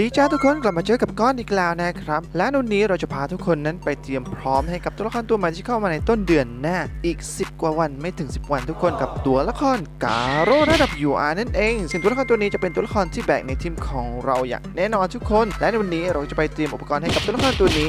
ดีจ้าทุกคนกลับมาเจอกับก้อนอีกแล้วนะครับ และวันนี้เราจะพาทุกคนนั้นไปเตรียมพร้อมให้กับตัวละครตัวใหม่ที่เข้ามาในต้นเดือนหน้าอีก 10 กว่าวันไม่ถึง 10 วันทุกคนกับตัวละครกาโร่ระดับ UR นั่นเองซึ่งตัวละครตัวนี้จะเป็นตัวละครที่แบกในทีมของเราอย่างแน่นอนทุกคน และในวันนี้เราจะไปเตรียมอุปกรณ์ให้กับตัวละครตัวนี้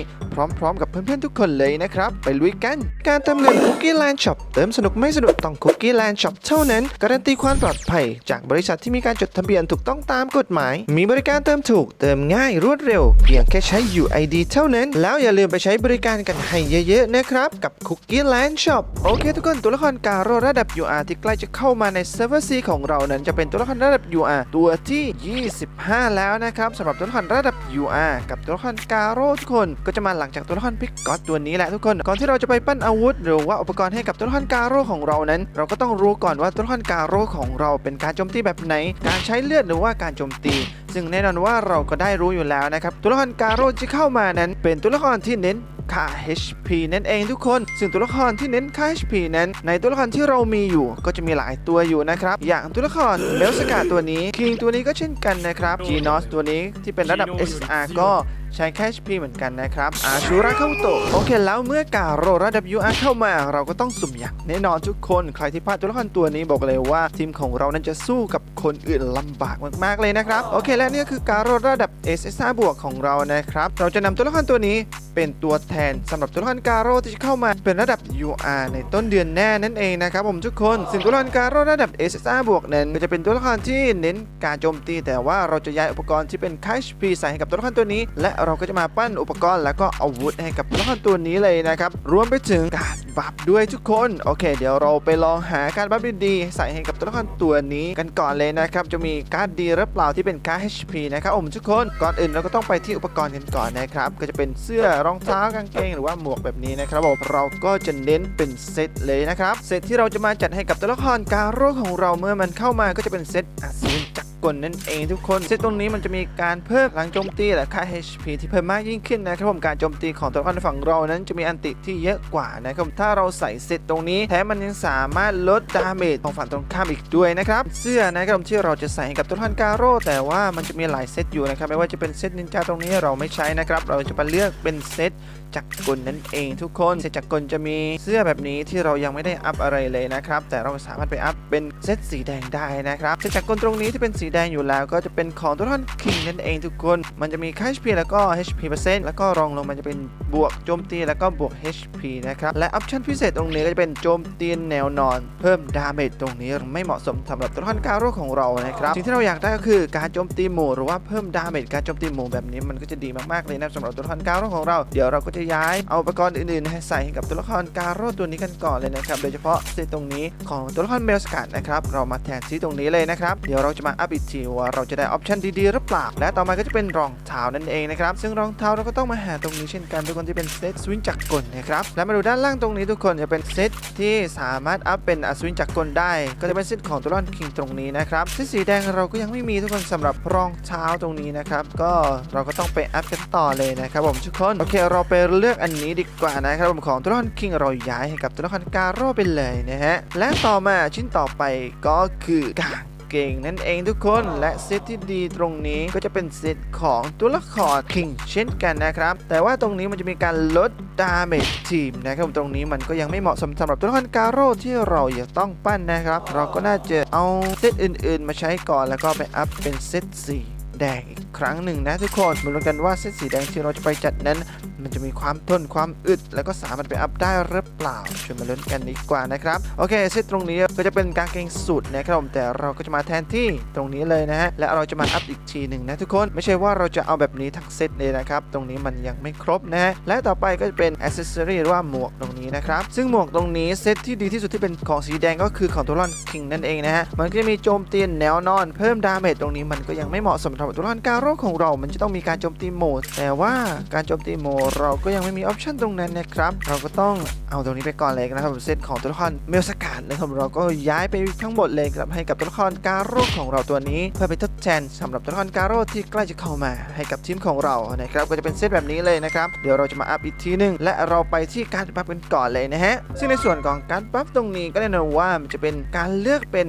พร้อมๆ กับเพื่อนๆทุกคนเลยนะครับไปลุยกัน การเติมเงินคุกกี้แลนด์ช็อปเติมสนุกไม่สนุกต้องคุกกี้แลนด์ช็อปเท่านั้นการันตีความปลอดภัย จากบริษัทที่มีการจดทะเบียนถูกต้องตามกฎหมาย มีบริการเติมถูกเติมง่ายรวดเร็ว เพียงแค่ใช้ UID เท่านั้น แล้วอย่าลืมไปใช้บริการกันให้เยอะๆนะครับ กับคุกกี้แลนด์ช็อปโอเคทุกคนตัวละครการโรระดับ UR ที่ใกล้จะเข้ามาในเซิร์ฟเวอร์ C ของเรานั้นจะเป็นตัวละครระดับ UR ตัวที่ 25 แล้วนะครับสำหรับตัวละครระดับ UR กับตัวละครการโรทุกคนก็จะมาหลังจากตัวละครพิกก็อตตัวนี้แหละทุกคนก่อนที่เราจะไปปั้นอาวุธ หรือว่าอุปกรณ์ให้กับตัวละครการโรของเรานั้น เราก็ต้องรู้ก่อนว่าตัวละครการโรของเราเป็นการโจมตีแบบไหน การใช้เลือดหรือว่าการโจมตี ซึ่งแน่นอนว่าเราก็ได้รู้อยู่แล้วนะครับ ตัวละครการโรที่เข้ามานั้น เป็นตัวละครที่เน้นค่า HP นั่นเองทุกคน ซึ่งตัวละครที่เน้นค่า HP นั้น ในตัวละครที่เรามีอยู่ก็จะมีหลายตัวอยู่นะครับ อย่างตัวละครเบลสกาตัวนี้คิงตัวนี้ก็เช่นกันนะครับจีนอสตัวนี้ที่เป็นระดับ SR ก็ ใช้แคชพีเหมือนกันนะครับอาชูระเข้าโตโอเค แล้วเมื่อกาโรระดับ UR เข้ามา เราก็ต้องสุ่มอย่างแน่นอนทุกคนใครที่พลาดตัวละครตัวนี้บอกเลยว่า ทีมของเรานั้นจะสู้กับคนอื่นลำบากมากๆเลยนะครับ โอเคและนี่ก็คือการโรระดับ SSR บวกของเรานะครับ เราจะนำตัวละครตัวนี้เป็นตัวแทนสำหรับตัวละครการโร่ที่จะเข้ามาเป็นระดับ UR ในต้นเดือนหน้านั่นเองนะครับผมทุกคนซึ่งตัวละครการโร่ระดับ SSR บวกนั้นก็จะเป็นตัวละครที่เน้นการโจมตี แต่ว่าเราจะย้ายอุปกรณ์ที่เป็นค่า HP ใส่ให้กับตัวละครตัวนี้ และเราก็จะมาปั้นอุปกรณ์แล้วก็อาวุธให้กับตัวละครตัวนี้เลยนะครับรวมไปถึงการบัฟด้วยทุกคนโอเค เดี๋ยวเราไปลองหาการบัฟดีๆใส่ให้กับตัวละครตัวนี้กันก่อนเลยนะครับจะมีการดดีหรือเปล่าที่เป็นการ HP นะครับผมทุกคนก่อนอื่นเราก็ต้องไปที่อุปกรณ์กันก่อนนะครับก็จะเป็นเสื้อรองเท้ากางเกงหรือว่าหมวกแบบนี้นะครับผมเราก็จะเน้นเป็นเซตเลยนะครับเซตที่เราจะมาจัดให้กับตัวละครการโร่ของเราเมื่อมันเข้ามาก็จะเป็นเซตอาซีนจัก กลนั่นเองทุกคนเซตตรงนี้มันจะมีการเพิ่มพลังโจมตีและค่า HP ที่เพิ่มมากยิ่งขึ้นนะครับผมการโจมตีของตัวละครฝั่งเรานั้นจะมีอันติที่เยอะกว่านะครับถ้าเราใส่เซตตรงนี้แถมมันยังสามารถลดดาเมจของฝั่งตรงข้ามอีกด้วยนะครับเสื้อนะครับผมที่เราจะใส่ให้กับตัวละครการโรแต่ว่ามันจะมีหลายเซตอยู่นะครับไม่ว่าจะเป็นเซตนินจาตรงนี้เราไม่ใช้นะครับเราจะมาเลือกเป็นเซตจักรกลนั่นเองทุกคนเซตจักรกลจะมีเสื้อแบบนี้ที่เรายังไม่ได้อัพอะไรเลยนะครับแต่เราสามารถไปอัพเป็นเซตสีแดงได้นะครับเซตจักรกลตรงนี้ที่เป็นสีแดงอยู่แล้วก็จะเป็นของตัวละครคิงนั่นเองทุกคน มันจะมีค่า HP แล้วก็ HP เปอร์เซ็นต์แล้วก็รองลงมันจะเป็นบวกโจมตีแล้วก็บวก HP นะครับ และออปชั่นพิเศษตรงนี้ก็จะเป็นโจมตีแนวนอน เพิ่มดาเมจตรงนี้ไม่เหมาะสมสำหรับตัวละครการโรคของเรานะครับสิ่งที่เราอยากได้ก็คือการโจมตีหมู่หรือว่าเพิ่มดาเมจการโจมตีหมู่แบบนี้มันก็จะดีมากๆเลยนะสำหรับตัวละครการโรของเราเดี๋ยวเราก็จะย้ายเอาอุปกรณ์อื่นๆให้ใส่ให้กับตัวละครการโรตัวนี้กันก่อนเลยนะครับโดยเฉพาะเซตตรงนี้ของตัวละครเมลสกัดนะครับเรามาแทนที่ตรงนี้เลยนะครับเดี๋ยวเราจะมาอัพอีกทีว่าเราจะได้ออปชันดีๆหรือเปล่า และต่อมาก็จะเป็นรองเท้านั่นเองนะครับ ซึ่งรองเท้าเราก็ต้องมาหาตรงนี้เช่นกันทุกคนที่เป็นเซตสวิงจักรกลนะครับและมาดูด้านล่างตรงนี้ทุกคนจะเป็นเซตที่สามารถอัพเป็นอสวิงจักรกลได้ ก็จะเป็นเซตของตัวละครคิงตรงนี้นะครับเซตสีแดงเราก็ยังไม่มีทุกคนสำหรับรองเท้าตรงนี้นะครับก็เราก็ต้องไปอัพกันต่อเลยนะครับผมทุกคนโอเคเราไปเลือกอันนี้ดีกว่านะครับผมของตัวละครคิงเราย้ายให้กับตัวละครการโร่ไปเลยนะฮะและต่อมาชิ้นต่อไปก็คือกาง เกงนั่นเองทุกคนและเซตที่ดีตรงนี้ก็จะเป็นเซตของตัวละครคิงเช่นกันนะครับ แต่ว่าตรงนี้มันจะมีการลดดาเมจทีมนะครับผมตรงนี้มันก็ยังไม่เหมาะสมสำหรับตัวละครการโร่ที่เราอยากต้องปั้นนะครับ เราก็น่าจะเอาเซตอื่นๆ มาใช้ก่อนแล้วก็ไปอัพเป็นเซตสี่แดงอีกครั้งหนึ่งนะทุกคนมาลุ้นกันว่าเซตสีแดงที่เราจะไปจัดนั้น มันจะมีความทนความอึด แล้วก็สามารถไปอัพได้หรือเปล่าชวนมาลุ้นกันดีกว่านะครับโอเคเซตตรงนี้ก็จะเป็นกางเกงสูตรนะครับผมแต่เราก็จะมาแทนที่ตรงนี้เลยนะฮะและเราจะมาอัพอีกทีหนึ่งนะทุกคนไม่ใช่ว่าเราจะเอาแบบนี้ทั้งเซตเลยนะครับตรงนี้มันยังไม่ครบนะฮะและต่อไปก็จะเป็นอ c เซอรีหรือว่าหมวกตรงนี้นะครับซึ่งหมวกตรงนี้เซตที่ดีที่สุดที่เป็นของสีแดงก็คือของตัวละครคิงนั่นเองนะฮะมันก็จะมีโจมตีแนวนอนเพิ่มดาเมจตรงนี้มันก็ยังไม่เหมาะสมสำหรับตัวรกาโรคของเรามันจะต้องมีการโจมตีโหมด แต่ว่าการโจมตีโหมดเราก็ยังไม่มีออปชันตรงนั้นนะครับ เราก็ต้องเอาตรงนี้ไปก่อนเลยนะครับเซตของตัวละครเมลสกัดนะครับเราก็ย้ายไปทั้งหมดเลยครับให้กับตัวละครการโรคของเราตัวนี้ เพื่อไปทดแทนสำหรับตัวละครการโรคที่ใกล้จะเข้ามาให้กับทีมของเรานะครับก็จะเป็นเซตแบบนี้เลยนะครับเดี๋ยวเราจะมาอัพอีกทีหนึง และเราไปที่การบัฟกันก่อนเลยนะฮะซึ่งในส่วนของการบัฟตรงนี้ก็แน่นอนว่ามันจะเป็นการเลือกเป็น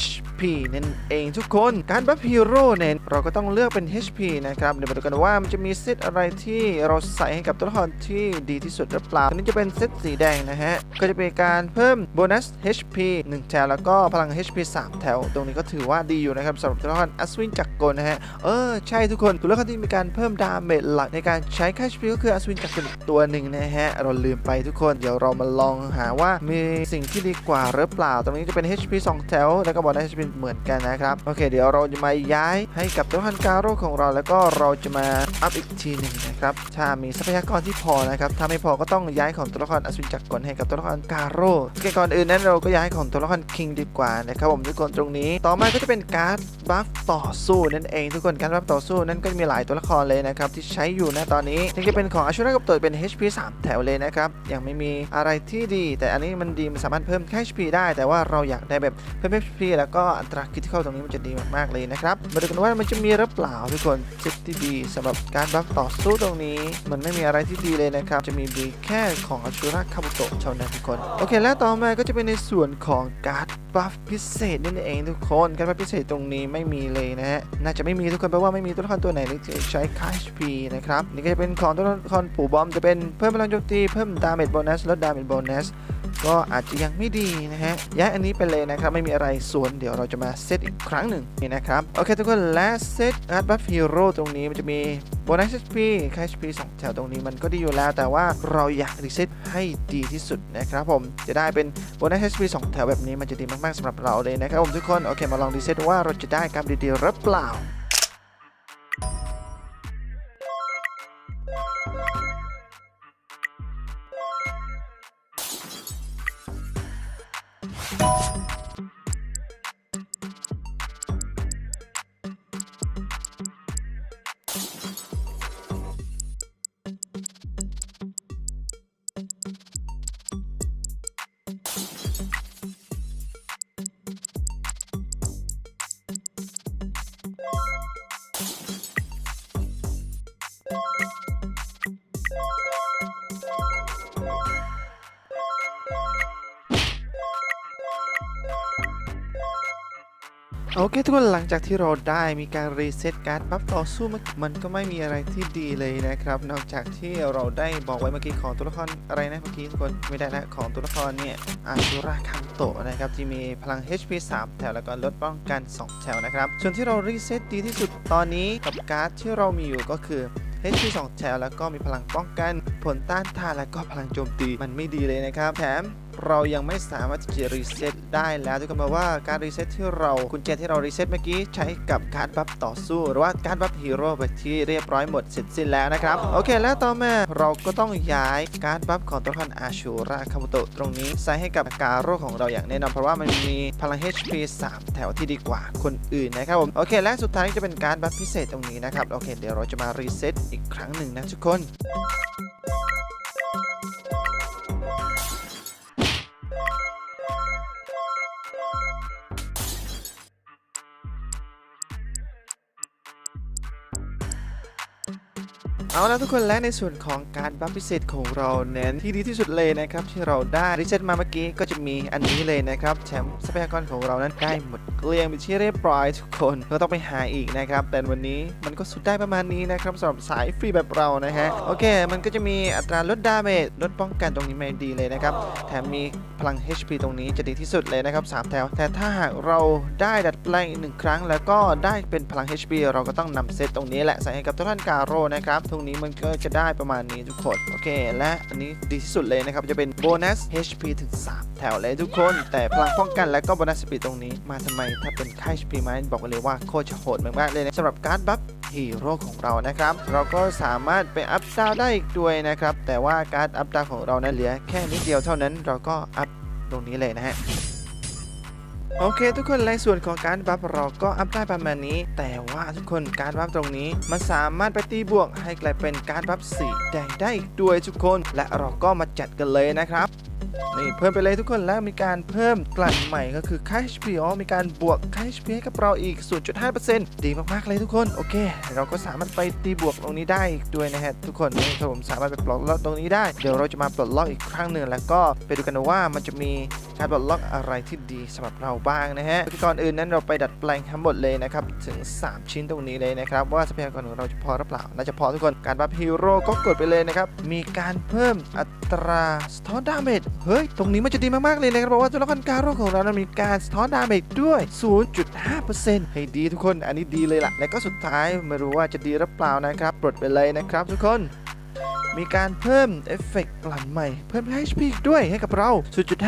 HP นั่นเองทุกคน การบัฟฮีโร่เนี่ยเราก็ต้องเลือกเป็น HP นะครับเดี๋ยวมาดูกันว่ามันจะมีเซตอะไรที่เราใส่ให้กับตัวละครที่ดีที่สุดหรือเปล่าอันนี้จะเป็นเซตสีแดงนะฮะก็จะเป็นการเพิ่มโบนัส HP 1 แถวแล้วก็พลัง HP 3 แถว ตรงนี้ก็ถือว่าดีอยู่นะครับสำหรับตัวละครอัศวินจักรกลนะฮะเออใช่ทุกคนตัวละครที่มีการเพิ่มดาเมจหลักในการใช้ค่า HP ก็คืออัศวินจักรกลตัวหนึ่งนะฮะเราลืมไปทุกคนเดี๋ยวเรามาลองหาว่ามีสิ่งที่ดีกว่าหรือเปล่า ตรงนี้จะเป็น HP 2 แถว แล้วก็บอนัส HP เหมือนกันนะครับโอเค เดี๋ยวเราจะมาย้ายให้กับตัวละครการโรของเราแล้วก็เราจะมาอัพอีกทีหนึ่งนะครับถ้ามีทรัพยากรที่พอนะครับถ้าไม่พอก็ต้องย้ายของตัวละครอัศวินจักรกลให้กับตัวละครการโรโอเคก่อนอื่นนั้นเราก็ย้ายของตัวละครคิงดีกว่านะครับผมทุกคนตรงนี้ ต่อมาก็จะเป็นการ์ดบัฟต่อสู้นั่นเองทุกคนการบัฟต่อสู้นั้นก็จะมีหลายตัวละครเลยนะครับที่ใช้อยู่นะตอนนี้นี่จะเป็นของอาชุระกับตัวเป็น HP 3 แถวเลยนะครับยังไม่มีอะไรที่ดี แต่อันนี้มันดีมันสามารถเพิ่มแค่ HP ได้แต่ว่าเราอยากได้แบบเพิ่ม HP แล้วก็อัตราคิดเข้าตรงนี้มันจะดีมากๆเลยนะครับมาดูกันว่ามันจะมีหรือเปล่าทุกคนทิปที่ดีสำหรับการบัฟต่อสู้ตรงนี้ มันไม่มีอะไรที่ดีเลยนะครับ จะมีดีแค่ของอาชุระคาบุโตะเท่านั้นทุกคน โอเค และต่อมาก็จะเป็นในส่วนของการ์ด บัฟพิเศษนั่นเองทุกคนการบัฟพิเศษตรงนี้ไม่มีเลยนะฮะน่าจะไม่มีทุกคนแปลว่าไม่มีตัวละครตัวไหนที่ใช้ค่า HP นะครับนี่ก็จะเป็นของตัวละครปู่บอมจะเป็นเพิ่มพลังโจมตีเพิ่มดาเมจโบนัสลดดาเมจโบนัสก็อาจจะยังไม่ดีนะฮะย้ายอันนี้ไปเลยนะครับ ไม่มีอะไรส่วนเดี๋ยวเราจะมาเซตอีกครั้งหนึ่งนี่นะครับ โอเคทุกคน และเซตอาร์ตบัฟฮีโร่ตรงนี้มันจะมีโบนัส HP ค่า HP 2แถวตรงนี้มันก็ดีอยู่แล้ว แต่ว่าเราอยากรีเซตให้ดีที่สุดนะครับผมจะได้เป็นโบนัส HP 2แถวแบบนี้มันจะดีมากๆสำหรับเราเลยนะครับผมทุกคน โอเค มาลองดีเซตว่าเราจะได้กรรมดีๆหรือเปล่า โอเคทุกคนหลังจากที่เราได้มีการรีเซ็ตการ์ดบัฟต่อสู้มันก็ไม่มีอะไรที่ดีเลยนะครับ นอกจากที่เราได้บอกไว้เมื่อกี้ของตัวละครอะไรนะเมื่อกี้ทุกคนไม่ได้ละของตัวละครเนี่ยอาชูราคังโตะนะครับที่มีพลัง HP 3 แถวแล้วก็ลดป้องกัน 2 แถวนะครับ ส่วนที่เรารีเซ็ตดีที่สุดตอนนี้กับการ์ดที่เรามีอยู่ก็คือ HP 2 แถวแล้วก็มีพลังป้องกัน ผลต้านทานแล้วก็พลังโจมตีมันไม่ดีเลยนะครับแถม เรายังไม่สามารถที่จะรีเซ็ตได้แล้วทุกคนบอกว่าการรีเซ็ตที่เรากุญแจที่เรารีเซ็ตเมื่อกี้ใช้กับการบัฟต่อสู้ หรือว่าการบัฟฮีโร่ไปที่เรียบร้อยหมดเสร็จสิ้นแล้วนะครับ โอเค แล้วต่อมาเราก็ต้องย้ายการบัฟของตัวละครอาชูราคาบุโตะตรงนี้ใส่ให้กับการโร่ของเราอย่างแน่นอนเพราะว่ามันมีพลัง HP 3 แถวที่ดีกว่าคนอื่นนะครับผมโอเค และสุดท้ายจะเป็นการบัฟพิเศษตรงนี้นะครับโอเค เดี๋ยวเราจะมารีเซ็ตอีกครั้งหนึ่งนะทุกคน เอาละทุกคนและในส่วนของการบัฟพิเศษของเราเน้นที่ดีที่สุดเลยนะครับ ที่เราได้รีเซ็ตมาเมื่อกี้ก็จะมีอันนี้เลยนะครับแชมป์ทรัพยากรของเรานั้นได้หมดเกลี้ยงไปนที่เรียบร้อยทุกคนก็ต้องไปหาอีกนะครับ แต่วันนี้มันก็สุดได้ประมาณนี้นะครับสำหรับสายฟรีแบบเรานะฮะโอเค มันก็จะมีอัตราลดดาเมจลดป้องกันตรงนี้ไม่ดีเลยนะครับแถมมีพลัง HP ตรงนี้จะดีที่สุดเลยนะครับสามแถว แต่ถ้าหากเราได้ดัดแปลงอีกหนึ่งครั้ง แล้วก็ได้เป็นพลัง HP เราก็ต้องนำเซตตรงนี้แหละใส่ให้กับตัวท่านการโรนะครับตรงนี้มันก็จะได้ประมาณนี้ทุกคนโอเค และอันนี้ดีที่สุดเลยนะครับจะเป็นโบนัส HP ถึง 3 แถวเลยทุกคน แต่พลังป้องกันและก็โบนัสสปีดตรงนี้มาทำไมถ้าเป็นค่าย HP มบอกกันเลยว่าโคตรโหดมากๆเลยนะสำหรับการ์ดบัฟฮีโร่ของเรานะครับ เราก็สามารถไปอัพดาวได้อีกด้วยนะครับ แต่ว่าการ์ดอัพดาวของเรานั้นเหลือแค่นิดเดียวเท่านั้นเราก็อัพตรงนี้เลยนะฮะ โอเค ทุกคนในส่วนของการบัฟเราก็อัพได้ประมาณนี้ แต่ว่าทุกคนการบัฟตรงนี้ มันสามารถไปตีบวกให้กลายเป็นการบัฟสีแดงได้อีกด้วยทุกคน และเราก็มาจัดกันเลยนะครับนี่เพิ่มไปเลยทุกคนแล้วมีการเพิ่มกลั่นใหม่ก็คือค่า HP อ๋อมีการบวกค่า HP ให้กับเราอีก 0.5%ดีมากๆเลยทุกคนโอเค เราก็สามารถไปตีบวกตรงนี้ได้อีกด้วยนะฮะทุกคนนี่ครับผมสามารถไปปลดล็อกตรงนี้ได้ เดี๋ยวเราจะมาปลดล็อกอีกครั้งหนึ่งแล้วก็ไปดูกันว่ามันจะมี การการปล็อกอะไรที่ดีสำหรับเราบ้างนะฮะก่อนอื่นนั้นเราไปดัดแปลงทั้งหมดเลยนะครับถึง 3 ชิ้นตรงนี้เลยนะครับว่าทรัพยากรของเราจะพอหรือเปล่าน่าจะพอทุกคนการบัฟฮีโร่ก็กดไปเลยนะครับมีการเพิ่มอัตราสะท้อนดาเมจเฮ้ยตรงนี้มันจะดีมากๆเลยนะครับเพราะว่าตัวละครการโรของเรานั้นมีการสะท้อนดาเมจด้วย 0.5%ให้ดีทุกคนอันนี้ดีเลยล่ะและก็สุดท้ายไม่รู้ว่าจะดีหรือเปล่านะครับปลดไปเลยนะครับทุกคน มีการเพิ่มเอฟเฟกต์กลั่นใหม่ เพิ่ม HP อีกด้วยให้กับเรา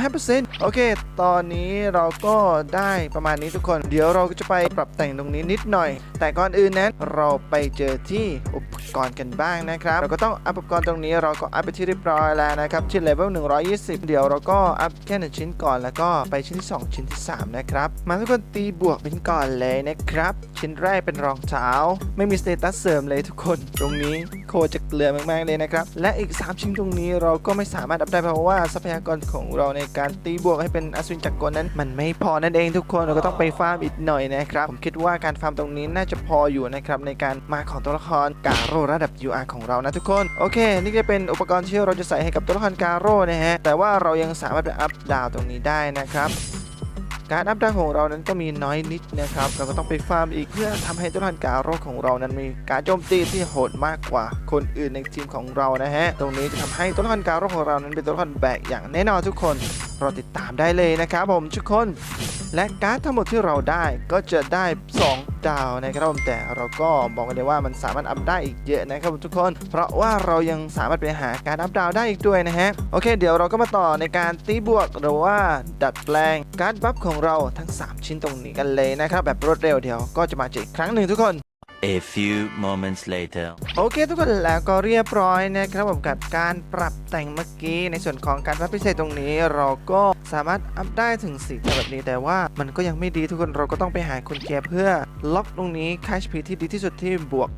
0.5%โอเค ตอนนี้เราก็ได้ประมาณนี้ทุกคน เดี๋ยวเราก็จะไปปรับแต่งตรงนี้นิดหน่อย แต่ก่อนอื่นนั้นเราไปเจอที่อุปกรณ์กันบ้างนะครับ เราก็ต้องอัพอุปกรณ์ตรงนี้เราก็อัพไปที่เรียบร้อยแล้วนะครับที่เลเวล120 เดี๋ยวเราก็อัพแค่หนึ่งชิ้นก่อนแล้วก็ไปชิ้นที่ 2 ชิ้นที่ 3 นะครับ มาทุกคนตีบวกเป็นก่อนเลยนะครับ ชิ้นแรกเป็นรองเท้า ไม่มีสเตตัสเสริมเลยทุกคนตรงนี้ โคจะเกลือมากๆเลยนะครับ และอีก 3 ชิ้นตรงนี้เราก็ไม่สามารถอัพได้เพราะว่าทรัพยากรของเราในการตีบวกให้เป็นอสูรจักรกลนั้น มันไม่พอนั่นเองทุกคนเราก็ต้องไปฟาร์มอีกหน่อยนะครับ ผมคิดว่าการฟาร์มตรงนี้น่าจะพออยู่นะครับในการมาของตัวละครกาโร่ระดับ UR ของเรานะทุกคนโอเค นี่ก็เป็นอุปกรณ์ที่เราจะใส่ให้กับตัวละครกาโร่นะฮะแต่ว่าเรายังสามารถไปอัพดาวตรงนี้ได้นะครับ การอัพดาวของเรานั้นก็มีน้อยนิดนะครับเราก็ต้องไปฟาร์มอีกเพื่อทำให้ตัวละครกาโรคของเรานั้นมีการโจมตีที่โหดมากกว่า คนอื่นในทีมของเรานะฮะตรงนี้จะทำให้ตัวละครกาโรคของเรานั้นเป็นตัวละครแบกอย่างแน่นอนทุกคน รอติดตามได้เลยนะครับผมทุกคน และการ์ดทั้งหมดที่เราได้ก็จะได้ 2 ดาวนะครับผมแต่เราก็บอกกันเลยว่ามันสามารถอัพได้อีกเยอะนะครับผมทุกคน เพราะว่าเรายังสามารถไปหาการอัพดาวได้อีกด้วยนะฮะโอเคเดี๋ยวเราก็มาต่อในการตีบวกหรือว่าดัดแปลงการบัฟของเราทั้ง 3 ชิ้นตรงนี้กันเลยนะครับแบบรวดเร็วเดี๋ยวก็จะมาเจออีกครั้งหนึ่งทุกคน A few moments later. โอเคทุกคนแล้วก็เรียบร้อยนะครับผมกับการปรับแต่งเมื่อกี้ในส่วนของการวัดพิเศษตรงนี้ เราก็สามารถอัพได้ถึง4แถวแบบนี้ แต่ว่ามันก็ยังไม่ดีทุกคนเราก็ต้องไปหาคุณแจเพื่อล็อกตรงนี้ค่า HP ที่ดีที่สุดที่บวก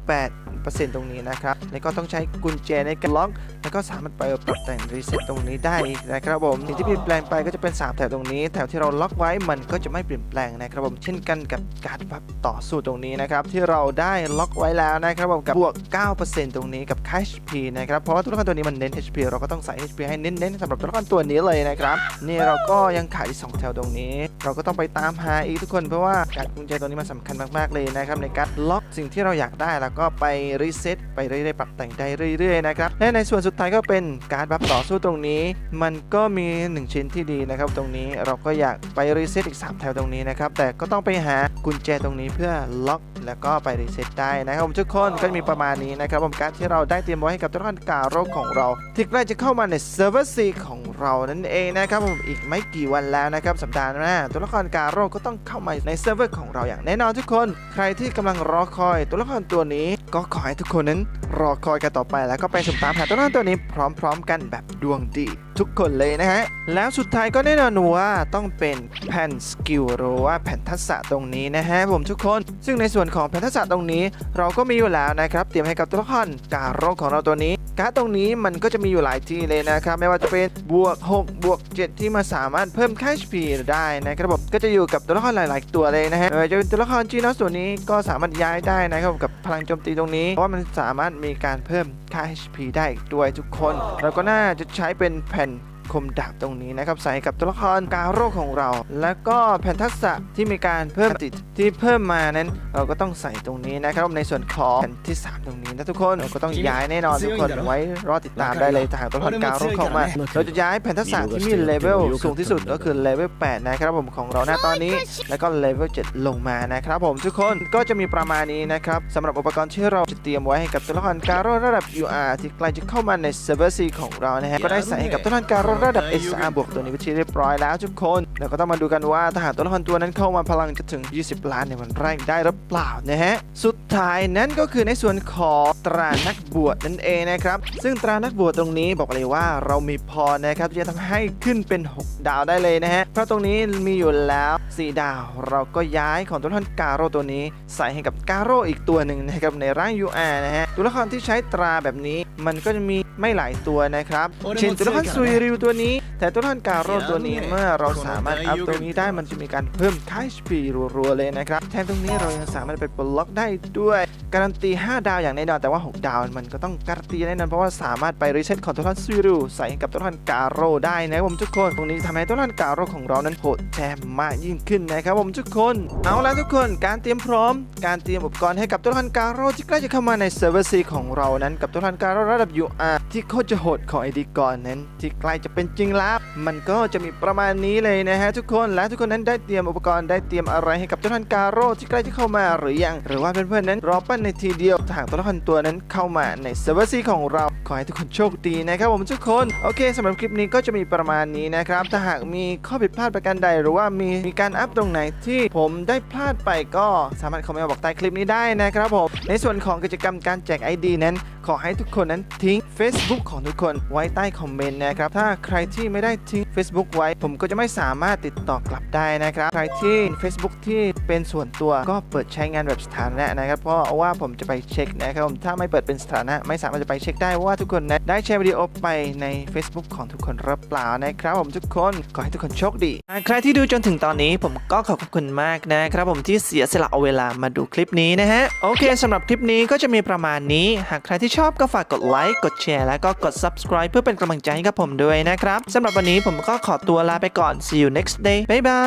8%ตรงนี้นะครับ แล้วก็ต้องใช้กุญแจในการล็อก แล้วก็สามารถไปปรับแต่งรีเซ็ตตรงนี้ได้นะครับผมสิ่งที่เปลี่ยนแปลงไปก็จะเป็น 3 แถวตรงนี้ แถวที่เราล็อกไว้มันก็จะไม่เปลี่ยนแปลงนะครับผมเช่นกันกับการปรับต่อสู้ตรงนี้นะครับที่เราได้ล็อกไว้แล้วนะครับผมกับบวก 9%ตรงนี้กับค่า HP นะครับเพราะว่าตัวละครตัวนี้มันเน้น HP เราก็ต้องใส่ HP ให้เน้นๆสำหรับตัวละครตัวนี้เลยนะครับนี่เราก็ยังขาดอีกสองแถวตรงนี้ เราก็ต้องไปตามหาอีกทุกคนเพราะว่าการกุญแจตัวนี้มันสำคัญมากๆเลยนะครับในการล็อกสิ่งที่เราอยากได้แล้วก็ไปรีเซ็ตไปเรื่อยๆปรับแต่งได้เรื่อยๆนะครับและในส่วนสุดท้ายก็เป็นการบัฟต่อสู้ตรงนี้ มันก็มี 1 ชิ้นที่ดีนะครับตรงนี้เราก็อยากไปรีเซ็ตอีก 3 แถวตรงนี้นะครับแต่ก็ต้องไปหากุญแจตรงนี้เพื่อล็อกแล้วก็ไปรีเซ็ตได้นะครับผมทุกคนก็จะมีประมาณนี้นะครับผมการที่เราได้เตรียมไว้ให้กับตัวละครกาโรคของเรา ที่ใกล้จะเข้ามาในเซิร์ฟเวอร์ซีของเรานั่นเองนะครับผมอีกไม่กี่วันแล้วนะครับสัปดาห์หน้าตัวละครกาโรก็ต้องเข้ามาในเซิร์ฟเวอร์ของเราอย่างแน่นอนทุกคน ใครที่กำลังรอคอยตัวละครตัวนี้ ก็ขอให้ทุกคนนั้นรอคอยกันต่อไปแล้วก็ไปชมตามหาตัวละครตัวนี้พร้อม ๆ กันแบบดวงดี ทุกคนเลยนะฮะ แล้วสุดท้ายก็แน่นอนว่าต้องเป็นแผ่นสกิลหรือว่าแผ่นทักษะตรงนี้นะฮะผมทุกคน ซึ่งในส่วนของแผ่นทักษะตรงนี้ เราก็มีอยู่แล้วนะครับ เตรียมให้กับตัวละครการโรคของเราตัวนี้ การ์ดตรงนี้มันก็จะมีอยู่หลายที่เลยนะครับ ไม่ว่าจะเป็นบวก 6 บวก 7 ที่มาสามารถเพิ่มค่า HP ได้นะครับผมก็จะอยู่กับตัวละครหลาย ๆ ตัวเลยนะฮะไม่ว่าจะเป็นตัวละครจีนอสตัวนี้ก็สามารถย้ายได้นะครับกับพลังโจมตีตรงนี้เพราะว่ามันสามารถมีการเพิ่มค่า HP ได้ด้วยทุกคน เราก็น่าจะใช้เป็นแผ่น คมดาบตรงนี้นะครับใส่กับตัวละครการโร่ของเรา แล้วก็แผ่นทักษะที่มีการเพิ่มติดที่เพิ่มมานั้น เราก็ต้องใส่ตรงนี้นะครับในส่วนของแผ่นที่ 3 ตรงนี้นะทุกคนเราก็ต้องย้ายแน่นอนทุกคนไว้รอติดตามได้เลยถ้ากตัวละครการโร่เข้ามาเราจะย้ายแผ่นทักษะที่มีเลเวลสูงที่สุดก็คือเลเวล8นะครับผมของเราหน้าตอนนี้ แล้วก็เลเวล7ลงมานะครับผมทุกคนก็จะมีประมาณนี้นะครับสำหรับอุปกรณ์ที่เราจะเตรียมไว้ให้กับตัวละครการโร่ระดับ UR ที่ใกล้จะเข้ามาในเซิร์ฟเวอร์ซีของเรานะฮะก็ได้ใส่ให้กับตัวละครการโรระดับ SR บวกตัวนี้ไปนที่เรียบร้อยแล้วทุกคนแล้วก็ต้องมาดูกันว่าถ้าหากตัวละครตัวนั้นเข้ามาพลังจะถึง 20 ล้านในวันแรกได้หรือเปล่านะฮะสุดท้ายนั้นก็คือในส่วนของตรานักบวชนั่นเองนะครับซึ่งตรานักบวชตรงนี้บอกเลยว่าเรามีพอนะครับที่จะทำให้ขึ้นเป็น 6 ดาวได้เลยนะฮะเพราะตรงนี้มีอยู่แล้ว 4 ดาว เราก็ย้ายของตัวละครกาโร่ตัวนี้ ใส่ให้กับกาโร่อีกตัวหนึ่งนะครับในร่าง UR นะฮะตัวละครที่ใช้ตราแบบนี้ มันก็จะมีไม่หลายตัวนะครับเช่นตัวละครซุยริวตัวนี้ แต่ตัวละครกาโร่ตัวนี้เมื่อเราสามารถอัพตรงนี้ได้มันจะมีการเพิ่มค่า HP รัวๆเลยนะครับแถมตรงนี้เรายังสามารถไปปลดล็อกได้ด้วยการันตี 5 ดาวอย่างแน่นอนแต่ว่า 6 ดาวมันก็ต้องการันตีแน่นอนเพราะว่าสามารถไปรีเซ็ตของตัวละครซูรูใส่กับตัวละครกาโร่ได้นะครับผมทุกคนตรงนี้ทำให้ตัวละครกาโร่ของเรานั้นโหดแจ่มมากยิ่งขึ้นนะครับผมทุกคน เอาละทุกคนการเตรียมพร้อม การเตรียมอุปกรณ์ให้กับตัวละครกาโร่ที่ใกล้จะเข้ามาในเซิร์ฟเวอร์ซีของเรานั้นกับตัวละครกาโร่ระดับ UR ที่โคตรจะโหดของไอดีก่อนนั้น ที่ใกล้จะเป็นจริงแล้วมันก็จะมีประมาณนี้เลยนะฮะทุกคนและทุกคนนั้นได้เตรียมอุปกรณ์ได้เตรียมอะไรให้กับตัวละครกาโร่ที่ใกล้จะเข้ามาหรือยัง หรือว่าเพื่อนๆนั้นรอปั้นในทีเดียวถ้าหากตัวละครตัวนั้นเข้ามาในเซิร์ฟเวอร์ซีของเราขอให้ทุกคนโชคดีนะครับผมทุกคนโอเคสำหรับคลิปนี้ก็จะมีประมาณนี้นะครับถ้าหากมีข้อผิดพลาดประการใด หรือว่ามีมีการอัพตรงไหนที่ผมได้พลาดไปก็สามารถคอมเมนต์บอกใต้คลิปนี้ได้นะครับผมในส่วนของกิจกรรมการแจก ID นั้น ขอให้ทุกคนนั้นทิ้ง Facebook ของทุกคนไว้ใต้คอมเมนต์นะครับ ถ้าใครที่ไม่ได้ทิ้ง Facebook ไว้ ผมก็จะไม่สามารถติดต่อกลับได้นะครับ ใครที่ Facebook ที่เป็นส่วนตัวก็เปิดใช้งานแบบสถานะนะครับเพราะว่าผมจะไปเช็คนะครับผมถ้าไม่เปิดเป็นสถานะ ไม่สามารถจะไปเช็คได้ว่าทุกคนนั้นได้แชร์วิดีโอไปใน Facebook ของทุกคนหรือเปล่านะครับ ผมทุกคนขอให้ทุกคนโชคดีใครที่ดูจนถึงตอนนี้ผมก็ขอบคุณมากนะครับ ผมที่เสียสละเอาเวลามาดูคลิปนี้นะฮะโอเคสำหรับคลิปนี้ก็จะมีประมาณนี้ หากใครที่ชอบก็ฝากกดไลค์ กดแชร์ แล้วก็กด subscribe เพื่อเป็นกำลังใจให้กับผมด้วยนะครับสำหรับวันนี้ผมก็ขอตัวลาไปก่อน see you next day บ๊ายบา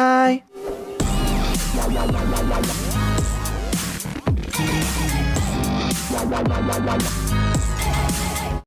ย